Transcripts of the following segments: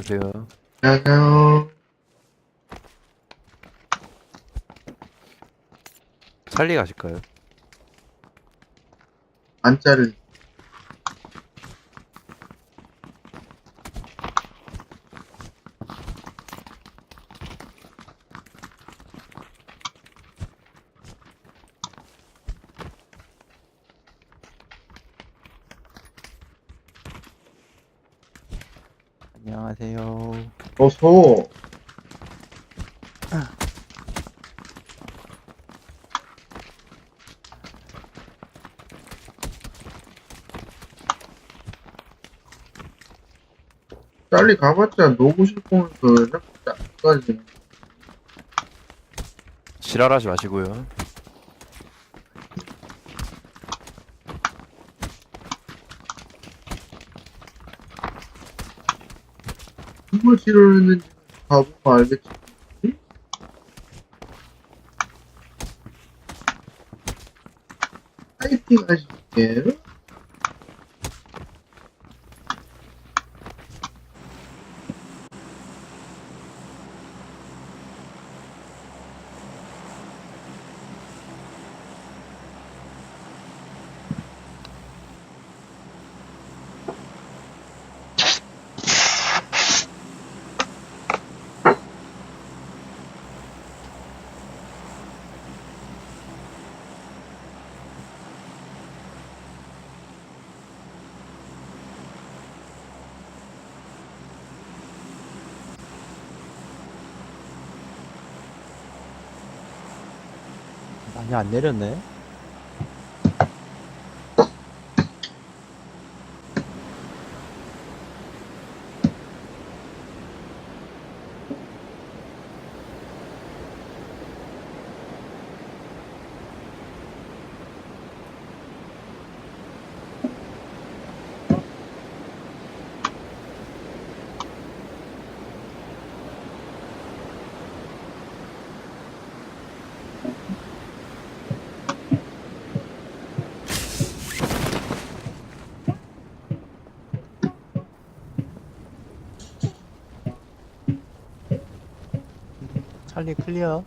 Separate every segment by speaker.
Speaker 1: 안녕하세요.
Speaker 2: 안녕하세요.
Speaker 1: 찰리 가실까요?
Speaker 2: 안짜를
Speaker 1: 안녕하세요.
Speaker 2: 어서 빨리 가봤자 노고 싶으면서 까지
Speaker 1: 지랄하지 마시고요.
Speaker 2: 누굴 싫어했는지 가보면 알겠지. 파이팅 하실게요.
Speaker 3: 많이 안 내렸네. 찰리 클리어.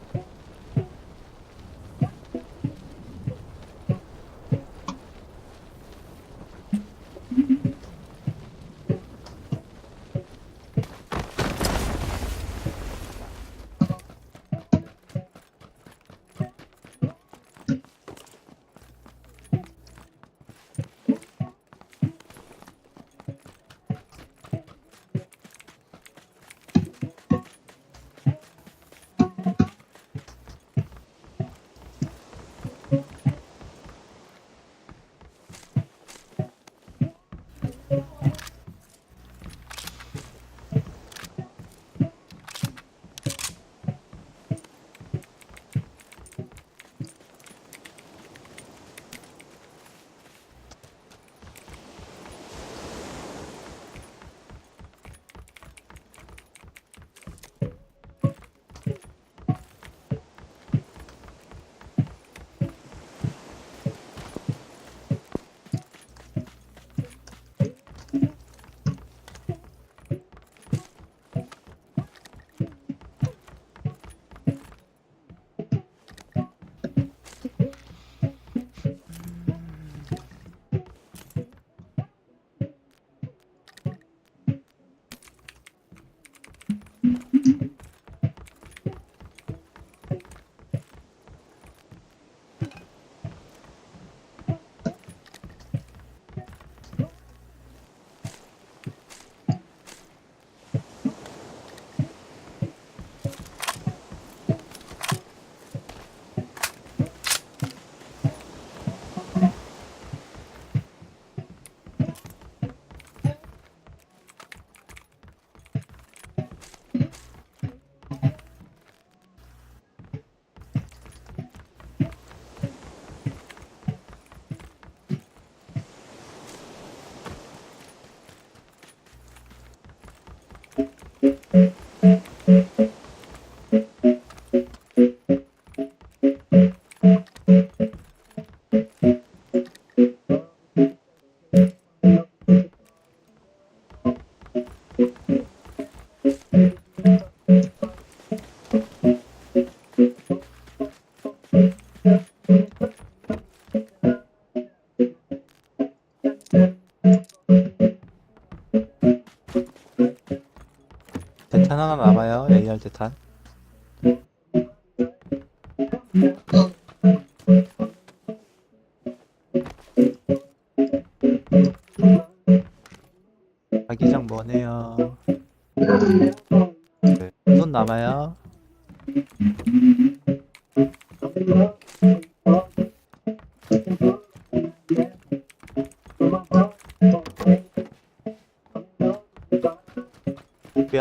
Speaker 3: 남아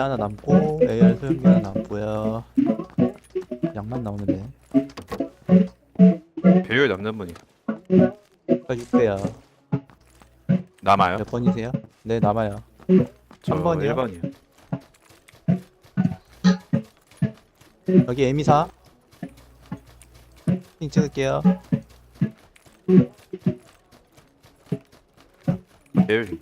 Speaker 3: 하나 남고 AR 소형기 하나 남고요. 양만 나오는데.
Speaker 1: 배율 남는 분이
Speaker 3: 아까 6배야.
Speaker 1: 남아요?
Speaker 3: 몇 번이세요? 네 남아요. 저한 번이요?
Speaker 1: 1번이요.
Speaker 3: 여기 에미사. 핑 찍을게요.
Speaker 1: 배율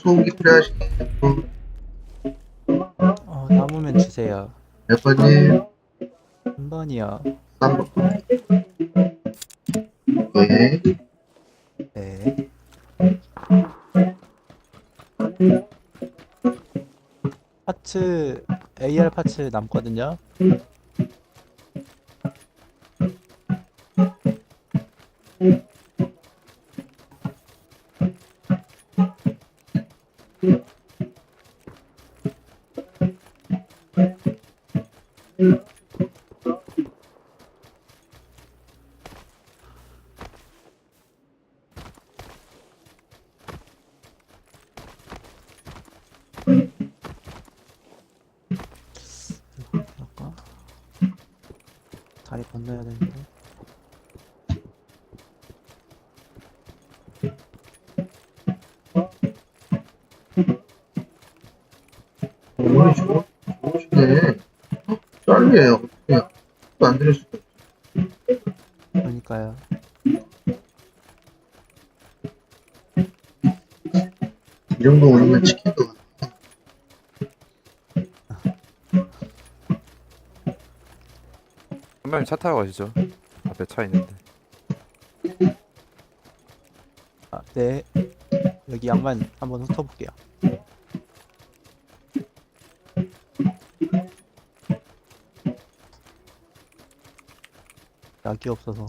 Speaker 2: 소음기 필요하시겠
Speaker 3: 분어 남으면 주세요.
Speaker 2: 몇 번님?
Speaker 3: 한 번이요.
Speaker 2: 3번. 네.
Speaker 3: 네. 파츠 AR 파츠 남거든요.
Speaker 2: 짤리에요. 어떻게. 또안 들을 수가 없어.
Speaker 3: 그러니까요.
Speaker 2: 이 정도 올리면 치킨도 같아.
Speaker 1: 한 명이 차 타고 가시죠. 앞에 차 있는데.
Speaker 3: 아, 네. 여기 양만 한번 훑어볼게요. 약이 없어서.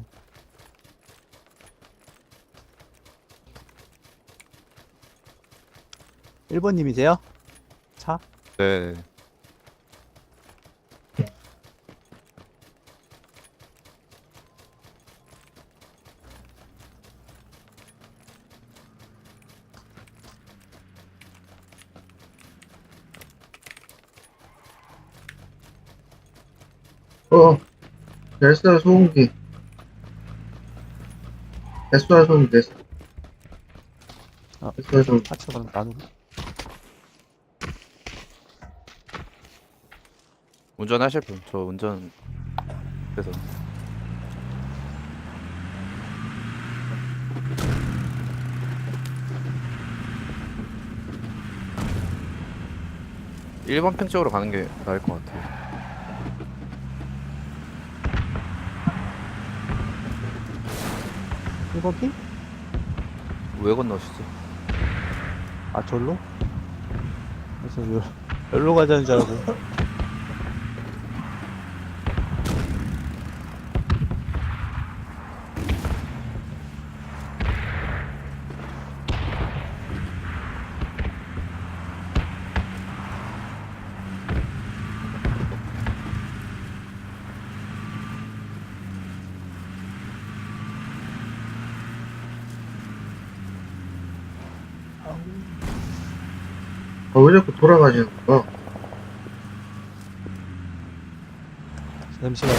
Speaker 3: 일번님이세요 차?
Speaker 1: 네.
Speaker 2: 어, SR 소음기. SR 소음기.
Speaker 3: 어.
Speaker 2: SR 소음기.
Speaker 3: 파츠 그럼 나누고.
Speaker 1: 운전하실 분. 저 운전 그래서 일번 평 쪽으로 가는 게 나을 것 같아요.
Speaker 3: 핑?
Speaker 1: 왜 건너시지?
Speaker 3: 아, 절로? 그래서 요, 여기로 가자는 줄 알고.
Speaker 2: 아, 왜 자꾸 돌아가시는 거야?
Speaker 3: 잠시만요.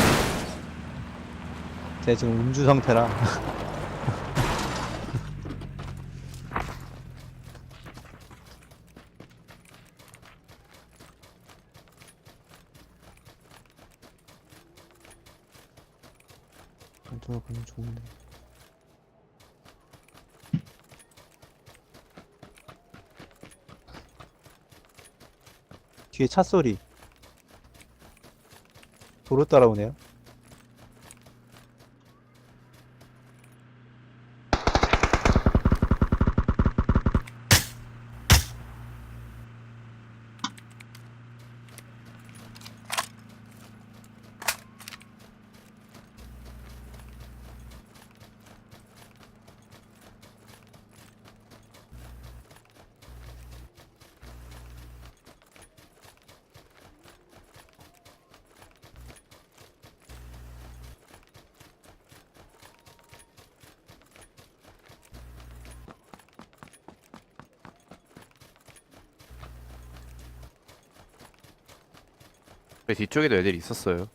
Speaker 3: 제가 지금 음주 상태라. 뒤에 차 소리. 도로 따라오네요.
Speaker 1: 그 뒤쪽에도 애들이 있었어요.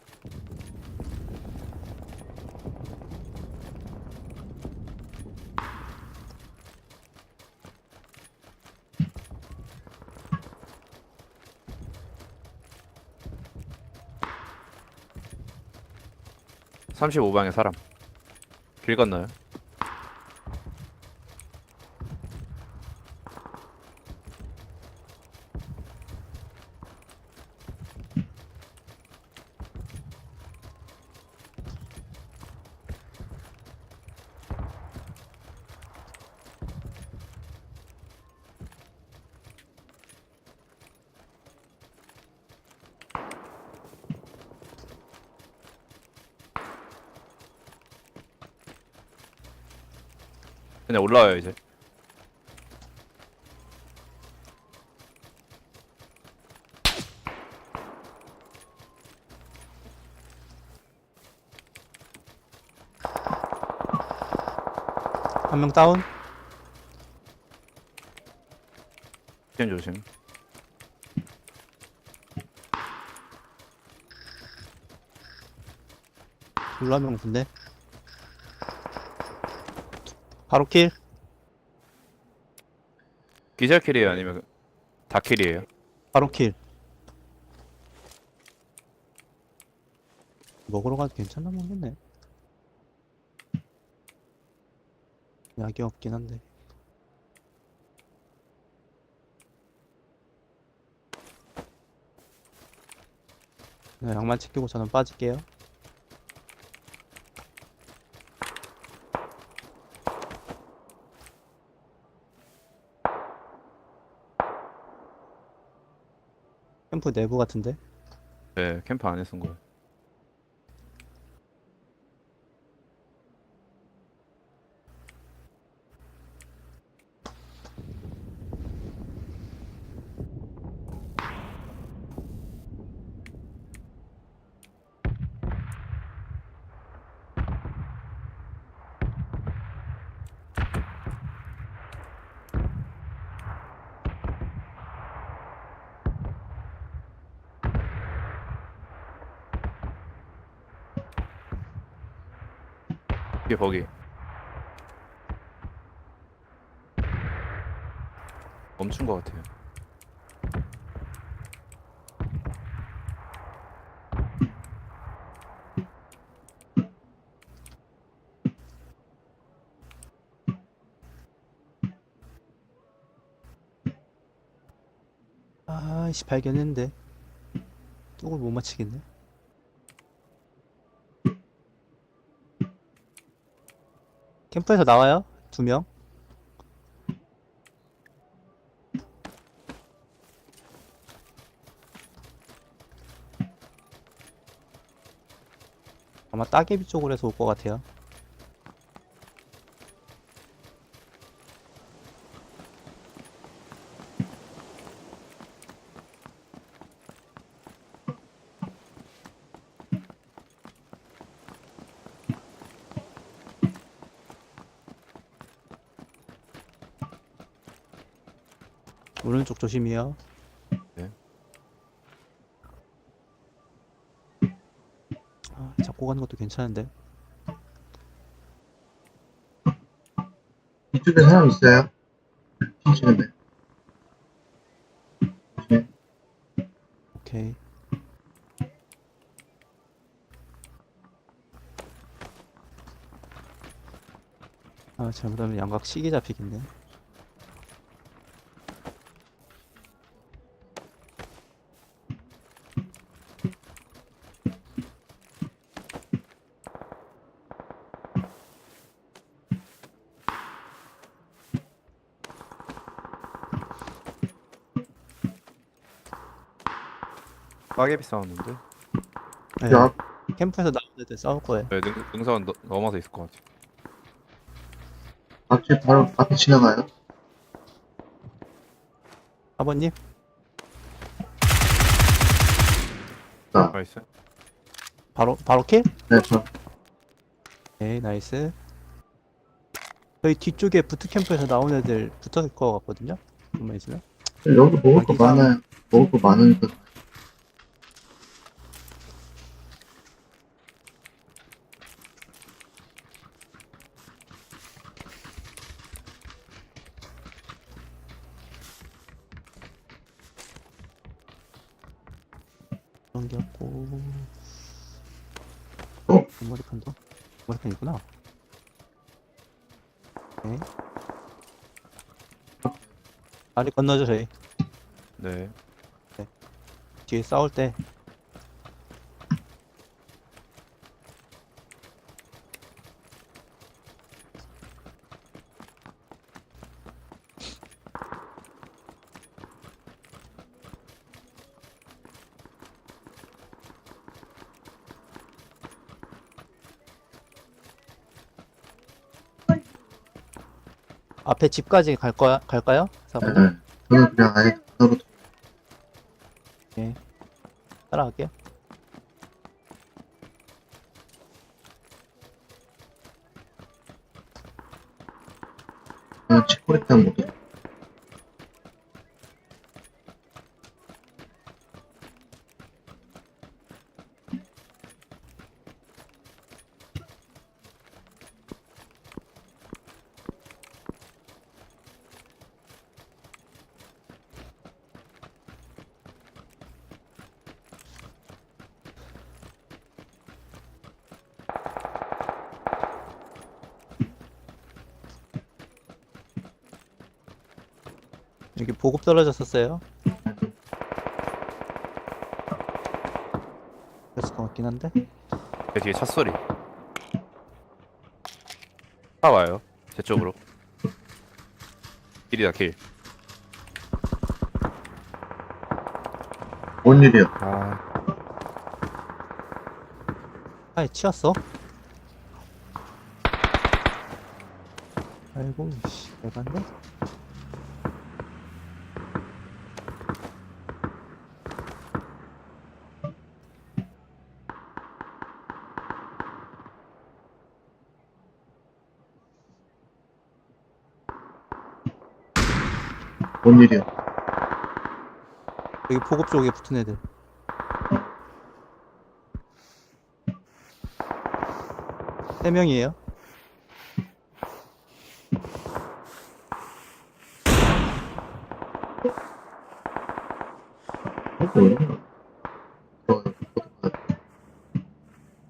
Speaker 1: 삼십오 방에 사람. 길 건너요. 그냥 올라와요 이제.
Speaker 3: 한 명 다운.
Speaker 1: 조심 조심.
Speaker 3: 둘로 한명 군데. 바로 킬.
Speaker 1: 기절 킬이에요 아니면 다 킬이에요?
Speaker 3: 바로 킬. 먹으러 가도 괜찮나 모르겠네. 약이 없긴 한데. 네, 양말 챙기고 저는 빠질게요. 캠프 내부 같은데?
Speaker 1: 네 캠프 안에 쓴 거. 이게 거기. 멈춘 것 같아요.
Speaker 3: 아씨 발견했는데 뚝을 못 맞히겠네 캠프에서 나와요? 두 명? 아마 따개비 쪽으로 해서 올 것 같아요 오른쪽 조심이요.
Speaker 1: 네.
Speaker 3: 아, 잡고 가는 것도 괜찮은데.
Speaker 2: 이쪽에 사람 있어요? 핑치는데.
Speaker 3: 오케이. 아, 잘못하면 양각 시계 잡히겠네.
Speaker 1: 빠개비 싸웠는데.
Speaker 3: 네,
Speaker 2: 야,
Speaker 3: 캠프에서 나온 애들 싸울 거예요.
Speaker 1: 네, 능, 능선 너, 넘어서 있을 것 같아.
Speaker 2: 앞에 바로 앞에 지나가요?
Speaker 3: 아버님?
Speaker 2: 자,
Speaker 1: 나이스.
Speaker 3: 바로, 바로 킬?
Speaker 2: 네, 저,
Speaker 3: 네, 나이스. 저희 뒤쪽에 부트 캠프에서 나온 애들 붙을 것 같거든요? 좀만 있으면.
Speaker 2: 여기 먹을 거
Speaker 3: 여기가-
Speaker 2: 많아요. 먹을 거 많으니까.
Speaker 3: 넘겼고.
Speaker 2: 어?
Speaker 3: 머리판도? 머리판 있구나. 네. 아리 건너죠, 저희.
Speaker 1: 네.
Speaker 3: 뒤에 싸울 때. 앞에 집까지 갈 거야, 갈까요?
Speaker 2: 네,
Speaker 3: 사부님?
Speaker 2: 네. 저는 그냥 아예 바로
Speaker 3: 따라갈게요.
Speaker 2: 그냥 치코리탄 모드.
Speaker 3: 여기 보급 떨어졌었어요. 그랬을 것 같긴 한데.
Speaker 1: 제 뒤에 차 소리. 차 와요. 제 쪽으로. 길이다, 길.
Speaker 2: 뭔 일이야?
Speaker 1: 아,
Speaker 3: 아예 치웠어? 아이고, 씨, 내가인데?
Speaker 2: 뭔 일이야?
Speaker 3: 여기 보급 쪽에 붙은 애들. 세 명이에요.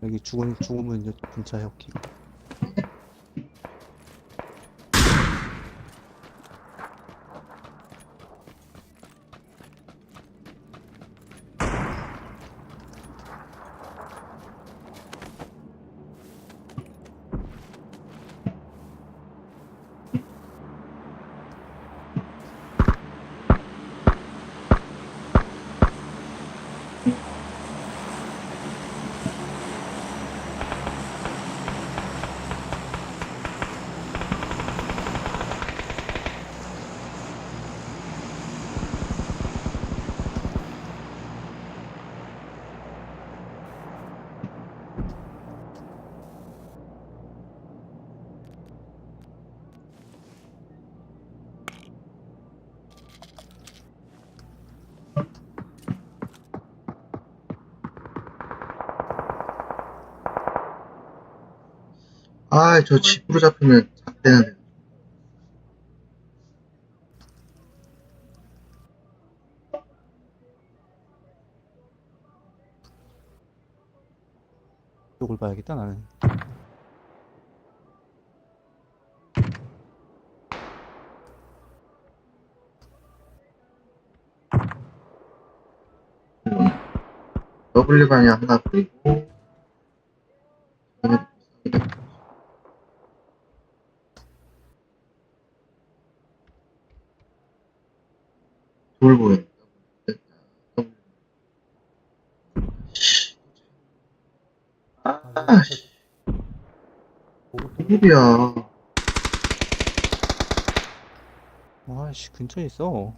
Speaker 3: 여기 죽은, 죽으면 이제 분차 혁기.
Speaker 2: 아, 저 집으로 잡히면 잡대는데.
Speaker 3: 이걸 봐야겠다 나는.
Speaker 2: W 방향 하나 보이고. 돌 보여. 아, 씨, 일이야.
Speaker 3: 와씨 근처에 있어.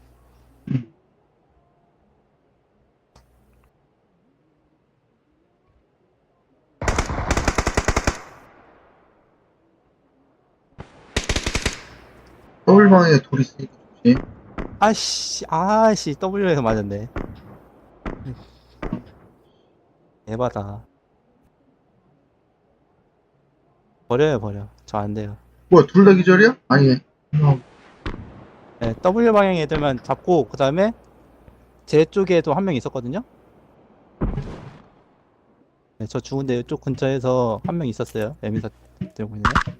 Speaker 2: W 방향에 돌 있으니까 조심.
Speaker 3: 아씨 아씨 W에서 맞았네. 에바다. 버려요 버려. 저 안 돼요.
Speaker 2: 뭐야, 둘 다 기절이야? 아니네. 어,
Speaker 3: 네, W 방향 애들만 잡고 그 다음에 제 쪽에도 한 명 있었거든요. 네, 저 죽은데 이쪽 근처에서 한 명 있었어요. 에미사 들고 있는. 애.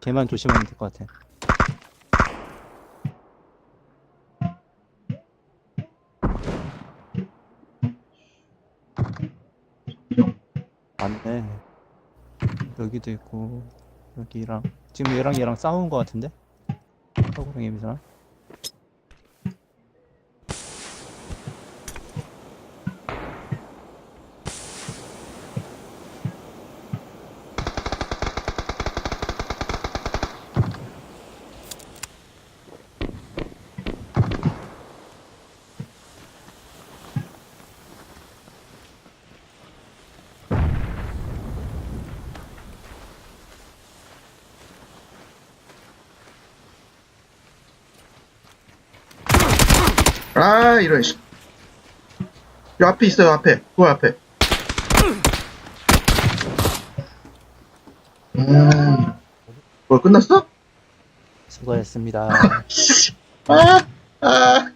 Speaker 3: 걔만 조심하면 될 것 같아. 여기도 있고 여기랑 지금 얘랑 얘랑 싸운 것 같은데? 서구랑 에미사랑.
Speaker 2: 아, 이런, 씨. 요 앞에 있어요, 앞에. 그 앞에. 음. 뭐, 끝났어?
Speaker 3: 수고했습니다.
Speaker 2: 아, 아.